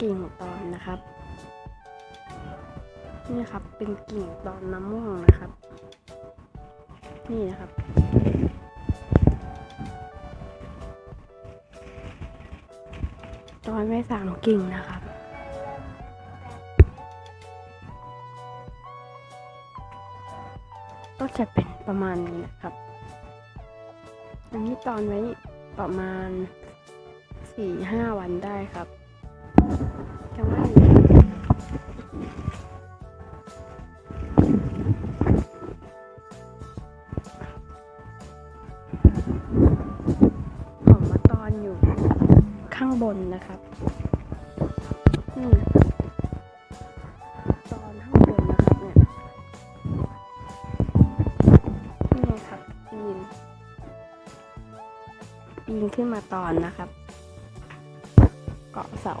กิ่งตอนนะครับ นี่ครับเป็นกิ่งตอนมะม่วงนะครับ นี่นะครับ ตอนไว้สามกิ่งนะครับก็จะเป็นประมาณนี้นะครับ อันนี้ตอนไว้ประมาณสี่ห้าวันได้ครับางบนนะครับอตอนข้างบนนะครับเนี่ยนี่ครับปีนปีนขึ้นมาตอนนะครับ เกาะเสา